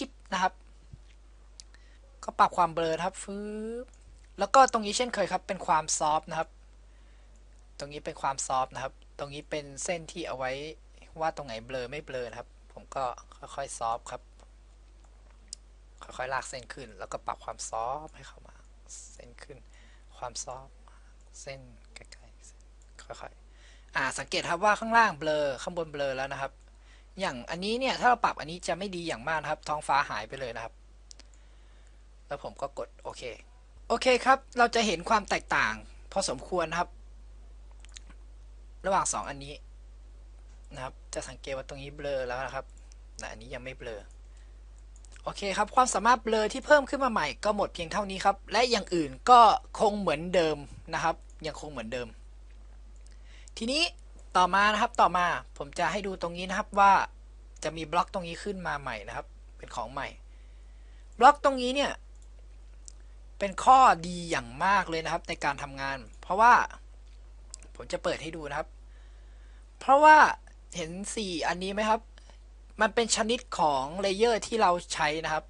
ชิปนะครับ ก็ปรับความเบลอครับฟืบแล้วก็ตรงนี้เช่นเคยครับ เป็นความซอฟต์นะครับ ตรงนี้เป็นความซอฟต์นะครับ ตรงนี้เป็นเส้นที่เอาไว้ว่าตรงไหนเบลอไม่เบลอครับ ผมก็ค่อยๆซอฟต์ครับ ค่อยๆลากเส้นขึ้น แล้วก็ปรับความซอฟต์ให้เข้ามา เส้นขึ้น ความซอฟต์เส้นใกล้ๆค่อยๆอ่าสังเกตครับว่าข้างล่างเบลอข้างบนเบลอแล้วนะครับ อย่างอันนี้เนี่ยถ้าเราปรับอันนี้จะไม่ดีอย่างมากนะครับ ท้องฟ้าหายไปเลยนะครับ แล้วผมก็กดโอเค โอเคครับ เราจะเห็นความแตกต่าง พอสมควรนะครับ ระหว่างสองอันนี้นะครับ จะสังเกตว่าตรงนี้เบลอแล้วนะครับแต่อันนี้ยังไม่เบลอโอเคครับ ความสามารถเบลอที่เพิ่มขึ้นมาใหม่ก็หมดเพียงเท่านี้ครับ และอย่างอื่นก็คงเหมือนเดิมนะครับ ยังคงเหมือนเดิม ทีนี้ ต่อมานะครับต่อมาผมจะให้ดูตรงนี้นะครับว่าจะมีบล็อกตรงนี้ขึ้นมาใหม่นะครับ เป็นของใหม่ บล็อกตรงนี้เนี่ยเป็นข้อดีอย่างมากเลยนะครับในการทำงาน เพราะว่าผมจะเปิดให้ดูนะครับ เพราะว่าเห็นสี่อันนี้ไหมครับ มันเป็นชนิดของเลเยอร์ที่เราใช้นะครับ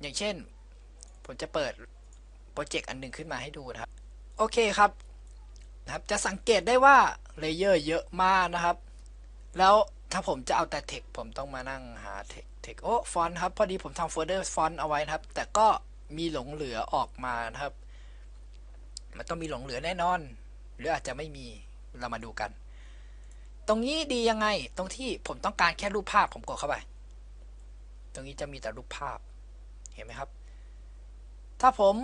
อย่างเช่น ผมจะเปิดโปรเจกต์อันหนึ่งขึ้นมาให้ดูนะครับ โอเคครับ นะครับ จะสังเกตได้ว่าเลเยอร์เยอะมากนะครับ แล้วถ้าผมจะเอาแต่เทคผมต้องมานั่งหาเทคเทคโอ้ฟอนต์ครับ พอดีผมทำโฟลเดอร์ฟอนต์เอาไว้นะครับ แต่ก็มีหลงเหลือออกมานะครับ มันต้องมีหลงเหลือแน่นอน หรืออาจจะไม่มีเรามาดูกัน ตรงนี้ดียังไงตรงที่ผมต้องการแค่รูปภาพผมกดเข้าไป ตรงนี้จะมีแต่รูปภาพเห็นไหมครับ ถ้าผม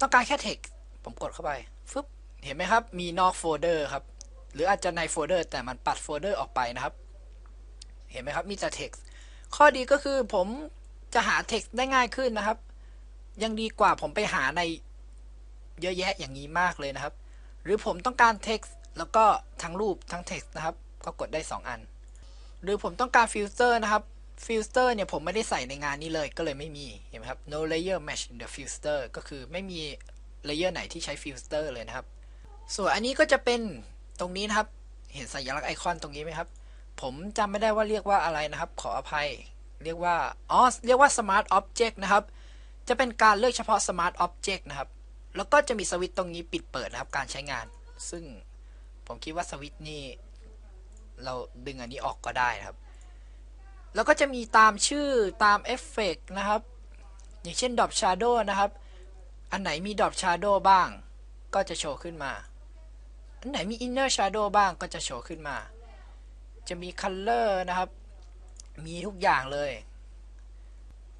ต้องการแค่เทคผมกดเข้าไป เห็นไหมครับ มีนอกโฟลเดอร์ครับ หรืออาจจะในโฟลเดอร์ แต่มันปัดโฟลเดอร์ออกไปนะครับ เห็นไหมครับ มีแต่ text ข้อดีก็คือผมจะหา text ได้ง่ายขึ้นนะครับ ยังดีกว่าผมไปหาในเยอะแยะอย่างนี้มากเลยนะครับ หรือผมต้องการ text แล้วก็ทั้งรูปทั้ง text นะครับ ก็กดได้ 2 อัน หรือผมต้องการฟิลเตอร์นะครับฟิลเตอร์เนี่ยผมไม่ได้ใส่ในงานนี้เลยก็เลยไม่มีเห็นไหมครับ no layer match in the filter ก็คือไม่มีเลเยอร์ไหนที่ใช้ฟิลเตอร์เลยนะครับ ส่วนอันนี้ก็จะเป็นตรงนี้นะครับ เห็นสัญลักษณ์ไอคอนตรงนี้ไหมครับ ผมจำไม่ได้ว่าเรียกว่าอะไรนะครับ ขออภัย เรียกว่า อ๋อ เรียกว่า Smart Object นะครับ จะเป็นการเลือกเฉพาะ Smart Object นะครับ แล้วก็จะมีสวิตช์ตรงนี้ปิดเปิดนะครับ การใช้งาน ซึ่งผมคิดว่าสวิตช์นี่เราดึงอันนี้ออกก็ได้นะครับ แล้วก็จะมีตามชื่อตามเอฟเฟกนะครับ อย่างเช่น Drop Shadow นะครับ อันไหนมี Drop Shadow บ้าง ก็จะโชว์ขึ้นมา อันไหนมี Inner Shadow บ้างก็จะโชว์ขึ้นมา จะมี Color นะครับ มีทุกอย่างเลย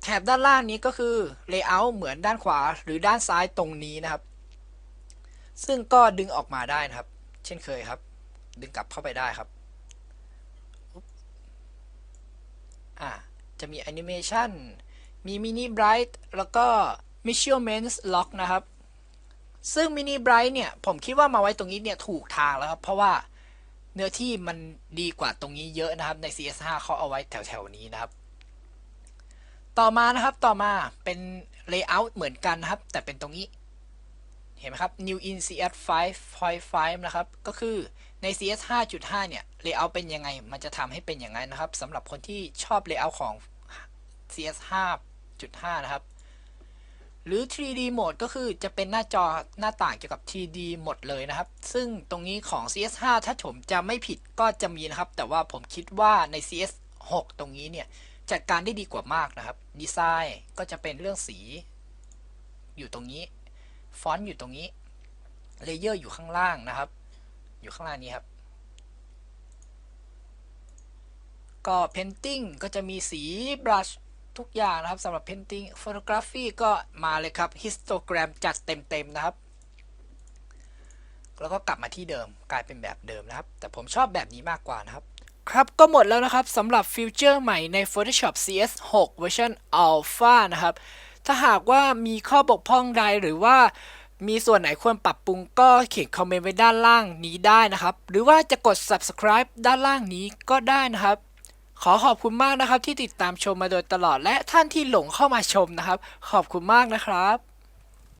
แถบด้านล่างนี้ก็คือ Layout เหมือนด้านขวาหรือด้านซ้ายตรงนี้นะครับ ซึ่งก็ดึงออกมาได้นะครับ เช่นเคยครับ ดึงกลับเข้าไปได้ครับอ่าจะมี Animation มี Mini Bright แล้วก็ Measurements Lock นะครับ ซึ่ง Mini Bright เนี่ยผมคิดว่ามาไว้ตรงนี้เนี่ยถูกทางแล้วครับ เพราะว่าเนื้อที่มันดีกว่าตรงนี้เยอะนะครับใน CS5 เขาเอาไว้แถวๆนี้นะครับ ต่อมานะครับต่อมาเป็น Layout เหมือนกันนะครับ แต่เป็นตรงนี้ เห็นไหมครับ New in CS 5.5นะครับ ก็คือใน CS 5.5 เนี่ย Layout เป็นยังไง มันจะทำให้เป็นอย่างนั้นนะครับสำหรับคนที่ชอบ Layout ของ CS 5.5 นะครับ หรือ 3D Mode ก็คือจะเป็นหน้าจอหน้าต่างเกี่ยวกับ 3D หมดเลยนะครับ ซึ่งตรงนี้ของ CS5 ถ้าผมจะไม่ผิดก็จะมีนะครับ แต่ว่าผมคิดว่าใน CS6 ตรงนี้เนี่ย จัดการได้ดีกว่ามากนะครับ ดีไซน์ก็จะเป็นเรื่องสี อยู่ตรงนี้ ฟอนต์อยู่ตรงนี้ เลเยอร์อยู่ข้างล่างนะครับ อยู่ข้างล่างนี้ครับ ก็ painting ก็จะมีสี brush ทุกอย่างนะครับสำหรับ painting photography ก็มาเลยครับ histogram จัดเต็มๆนะครับ แล้วก็กลับมาที่เดิมกลายเป็นแบบเดิมนะครับ แต่ผมชอบแบบนี้มากกว่านะครับ ครับก็หมดแล้วนะครับสำหรับฟิวเจอร์ใหม่ใน Photoshop CS 6 เวอร์ชัน Alpha นะครับ ถ้าหากว่ามีข้อบกพร่องใดหรือว่ามีส่วนไหนควรปรับปรุงก็เขียนคอมเมนต์ไว้ด้านล่างนี้ได้นะครับ หรือว่าจะกด subscribe ด้านล่างนี้ก็ได้นะครับ ขอขอบคุณมากนะครับที่ติดตามชมมาโดยตลอดและท่านที่หลงเข้ามาชมนะครับ ขอบคุณมากนะครับ